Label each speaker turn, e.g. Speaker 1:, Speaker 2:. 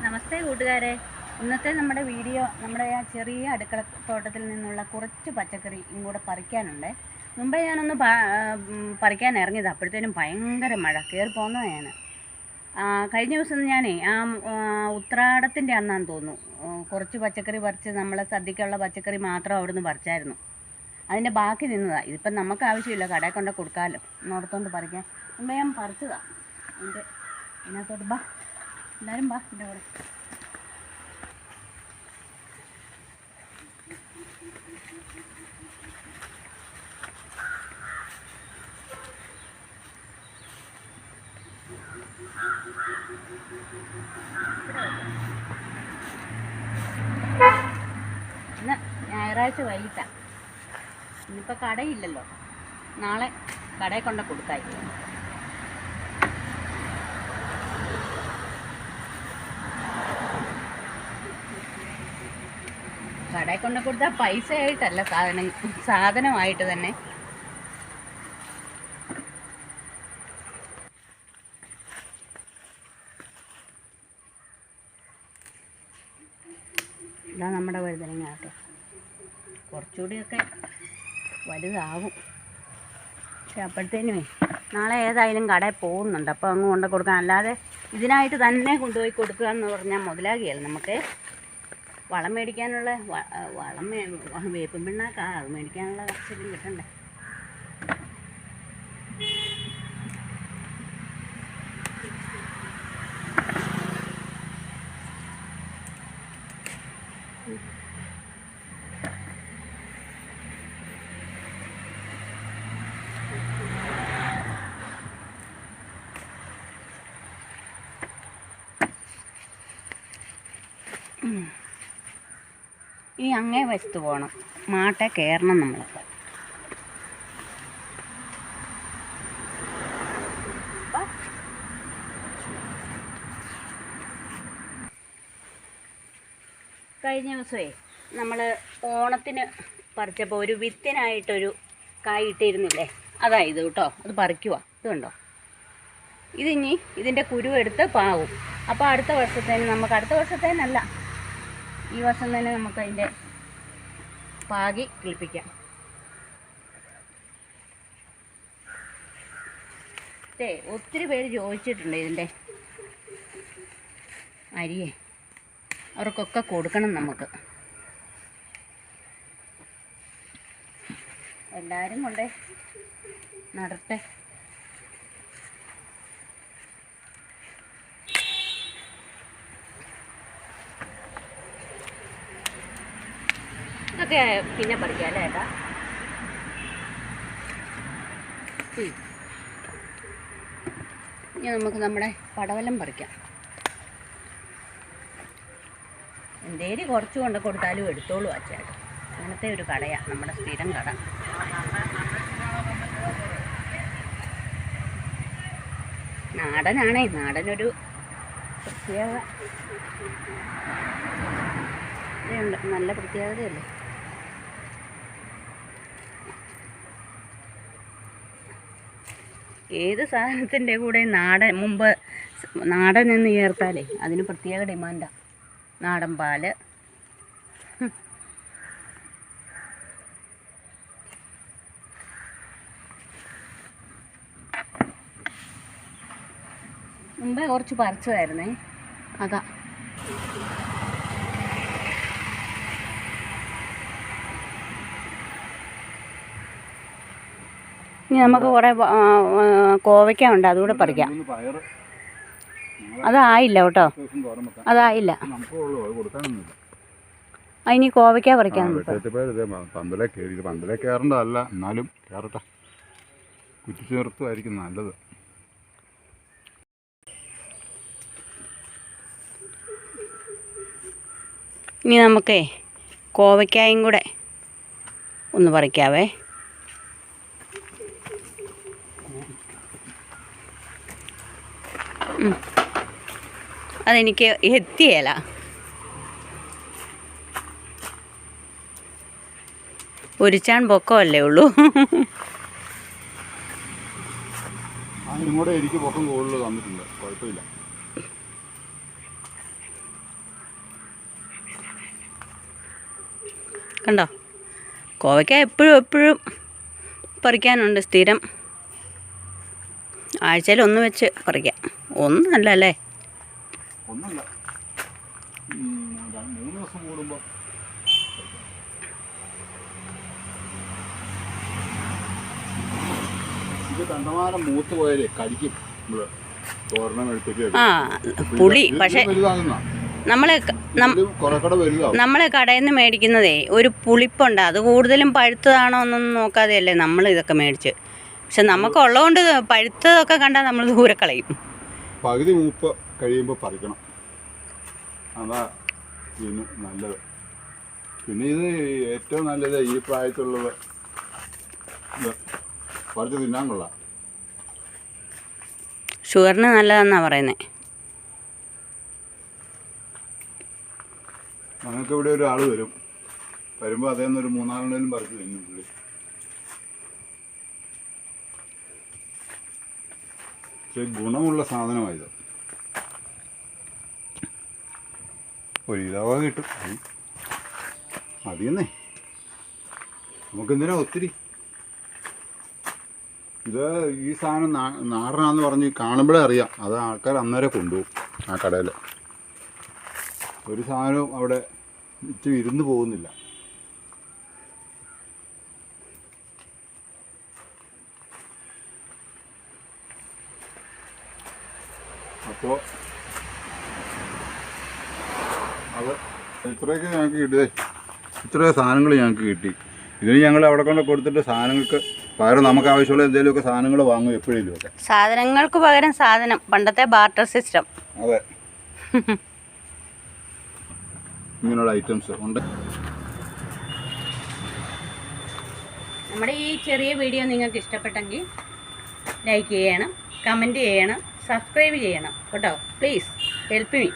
Speaker 1: നമസ്തേ കൂട്ടുകാരെ. ഇന്നത്തെ നമ്മുടെ വീഡിയോ നമ്മുടെ ആ ചെറിയ അടുക്കള തോട്ടത്തിൽ നിന്നുള്ള കുറച്ച് പച്ചക്കറി ഇങ്ങോട്ട് പറിക്കാനുണ്ട്. മുമ്പേ ഞാനൊന്ന് പറിക്കാൻ ഇറങ്ങിയത്. അപ്പോഴത്തേനും ഭയങ്കര മഴ. കയറി പോകുന്നതാണ് കഴിഞ്ഞ ദിവസം ഞാനേ ആ ഉത്രാടത്തിന്റെ അന്നാന്ന് തോന്നുന്നു. കുറച്ച് പച്ചക്കറി പറിച്ച് നമ്മളെ സദ്യക്കുള്ള പച്ചക്കറി മാത്രം അവിടുന്ന് പറിച്ചായിരുന്നു. അതിന്റെ ബാക്കി നിന്നതാണ് ഇതിപ്പം നമുക്ക് ആവശ്യമില്ല. കടയിൽ കൊണ്ട് കൊടുക്കാമല്ലോ. എന്നോടത്തോണ്ട് പറിക്കാൻ മുമ്പേ ഞാൻ പറിച്ചതാണ് അതിന്റെ ഇതിനകത്തോട്ട് ബാ. എല്ലാവരും വാ എന്റെ കൂടെ. ഞായറാഴ്ച വൈകിട്ടാണ് ഇന്നിപ്പോൾ കടയില്ലല്ലോ. നാളെ കടയിൽ കൊണ്ട കൊടുക്കായി കടയിൽ കൊണ്ട് കൊടുത്താൽ പൈസ ആയിട്ടല്ല സാധനം സാധനമായിട്ട് തന്നെ. ഇതാ നമ്മുടെ വഴുതനങ്ങ കേട്ടോ. കുറച്ചുകൂടിയൊക്കെ വലുതാവും. പക്ഷെ അപ്പോഴത്തേനുമേ നാളെ ഏതായാലും കടയിൽ പോകുന്നുണ്ട്. അപ്പോൾ അങ്ങ് കൊണ്ട് കൊടുക്കാം. അല്ലാതെ ഇതിനായിട്ട് തന്നെ കൊണ്ടുപോയി കൊടുക്കുക എന്ന് പറഞ്ഞാൽ മുതലാകിയല്ല നമുക്ക് വളം മേടിക്കാനുള്ള വ- വളം മേ- വേപ്പും പിണ്ണാക്കാ അത് മേടിക്കാനുള്ള കാശൊക്കെ കിട്ടണ്ടേ ഈ അങ്ങേ വശത്ത് പോകണം മാട്ടെ കയറണം നമ്മൾ കഴിഞ്ഞ ദിവസമേ നമ്മൾ ഓണത്തിന് പറിച്ചപ്പോൾ ഒരു വിത്തിനായിട്ടൊരു കായ് ഇട്ടിരുന്നില്ലേ? അതാ ഇത് കേട്ടോ അത് പറിക്കുക ഇത് കണ്ടോ? ഇതിനി ഇതിന്റെ കുരു എടുത്ത് പാവും. അപ്പോൾ അടുത്ത വർഷത്തേന് നമുക്ക് അടുത്ത വർഷത്തേനല്ല. ഈ വർഷം തന്നെ നമുക്ക് അതിന്റെ പാകി കിളിപ്പിക്കാം. ഏ ഒത്തിരി പേര് ചോദിച്ചിട്ടുണ്ട് ഇതിന്റെ അരിയെ. അവർക്കൊക്കെ കൊടുക്കണം നമുക്ക്. എല്ലാവരും കൊണ്ടേ നടട്ടെ ഇതൊക്കെ പിന്നെ പഠിക്കാം അല്ലേ ഏട്ടാ. ഇനി നമുക്ക് നമ്മുടെ പടവലം പറിക്കാം. എന്തേലും കുറച്ച് കൊണ്ട് കൊടുത്താലും എടുത്തോളൂ അച്ചേട്ടൻ അങ്ങനത്തെ ഒരു കടയാണ് നമ്മുടെ സ്ഥിരം കട. നാടനാണേ നാടനൊരു പ്രത്യേക നല്ല പ്രത്യേകതയല്ലേ? ഏത് സാധനത്തിന്റെ കൂടെ നാടൻ മുമ്പ് നാടൻ എന്ന് ചേർത്താലേ അതിന് പ്രത്യേക ഡിമാൻഡാണ് നാടൻ പാൽ. മുമ്പേ കുറച്ച് പറിച്ചതായിരുന്നേ. അതാ. ഇനി നമുക്ക് കുറേ കോവയ്ക്ക ഉണ്ട് അതുകൂടെ പറിക്കാം. അതായില്ല കേട്ടോ. അതായില്ല അതിനി കോവയ്ക്ക പറിക്കാം
Speaker 2: പന്തലേ കയറി പന്തലേ കയറേണ്ടതല്ല എന്നാലും കയറട്ടെ. കുറ്റി ചേർത്തുമായിരിക്കും നല്ലത്.
Speaker 1: ഇനി നമുക്കേ കോവയ്ക്കായും കൂടെ ഒന്ന് പറിക്കാവേ. അതെനിക്ക് എത്തിയല. ഒരു ചാൺ പൊക്കമല്ലേ ഉള്ളൂ.
Speaker 2: എനിക്ക് തന്നിട്ടുണ്ട്. കുഴപ്പമില്ല.
Speaker 1: കണ്ടോ? കോവയ്ക്ക എപ്പോഴും എപ്പോഴും പറിക്കാനുണ്ട് സ്ഥിരം. ആഴ്ചയിൽ ഒന്ന് വെച്ച് പറിക്കാം. ഒന്നല്ല അല്ലേ
Speaker 2: ഒന്നല്ല ഉം, രണ്ട് മൂന്ന് ദിവസം കൂടുമ്പോൾ ഇത് കണ്ടമാനം മൂത്ത് പോയാലേ കടിക്കും. നമ്മൾ തോരണം എടുത്തിട്ട്
Speaker 1: ആ പുളി പക്ഷേ നമ്മളെ നമ്മളെ കടയിൽ നിന്ന് മേടിക്കുന്നതേ ഒരു പുളിപ്പുണ്ട്. അത് കൂടുതലും പഴുത്തതാണോ എന്നൊന്നും നോക്കാതെയല്ലേ നമ്മൾ ഇതൊക്കെ മേടിച്ച്. പക്ഷെ നമുക്കുള്ളതുകൊണ്ട് പഴുത്തതൊക്കെ കണ്ടാൽ നമ്മൾ ദൂരെ കളയും.
Speaker 2: പകുതി മൂപ്പ് കഴിയുമ്പോൾ പറിക്കണം. അതാ ഇതിന് നല്ലത്. പിന്നെ ഇത് ഏറ്റവും നല്ലത് ഈ പ്രായത്തിലുള്ളത് ഇത് പറിച്ച് തിന്നാൻ കൊള്ളാം.
Speaker 1: ഷുഗറിന് നല്ലതാണെന്നാണ് പറയുന്നത്
Speaker 2: ഞങ്ങൾക്ക് ഇവിടെ ഒരാൾ വരും. വരുമ്പോൾ അതേന്നൊരു ഒരു പറിച്ച് തിന്നും പുള്ളി. പക്ഷേ ഗുണമുള്ള സാധനമായത്. ഒരു ഇതാവാ കിട്ടും മതിയെന്നേ നമുക്കെന്തിനാ ഒത്തിരി? ഇത് ഈ സാധനം നാടനാന്ന് പറഞ്ഞ് കാണുമ്പോഴേ അറിയാം. അത് ആൾക്കാർ അന്നേരം കൊണ്ടുപോകും ആ കടയിൽ ഒരു സാധനവും അവിടെ ഇച്ചിരി ഇരുന്ന് പോകുന്നില്ല. അപ്പോൾ അത് ഇത്രയൊക്കെ ഞങ്ങൾക്ക് കിട്ടിയേ ഇത്രയൊക്കെ സാധനങ്ങൾ ഞങ്ങൾക്ക് കിട്ടി. ഇതിന് ഞങ്ങൾ അവിടെ കൊണ്ട് കൊടുത്തിട്ട് സാധനങ്ങൾക്ക് പകരം നമുക്ക് ആവശ്യമുള്ള എന്തെങ്കിലുമൊക്കെ സാധനങ്ങൾ വാങ്ങും എപ്പോഴെങ്കിലും ഒക്കെ
Speaker 1: സാധനങ്ങൾക്ക് പകരം സാധനം പണ്ടത്തെ ബാർട്ടർ സിസ്റ്റം.
Speaker 2: അതെ. ഇങ്ങനെയുള്ള ഐറ്റംസ് ഉണ്ട്.
Speaker 1: നമ്മുടെ ഈ ചെറിയ വീഡിയോ നിങ്ങൾക്ക് ഇഷ്ടപ്പെട്ടെങ്കിൽ ലൈക്ക് ചെയ്യണം കമന്റ് ചെയ്യണം. സബ്സ്ക്രൈബ് ചെയ്യണം. കേട്ടോ? Please help me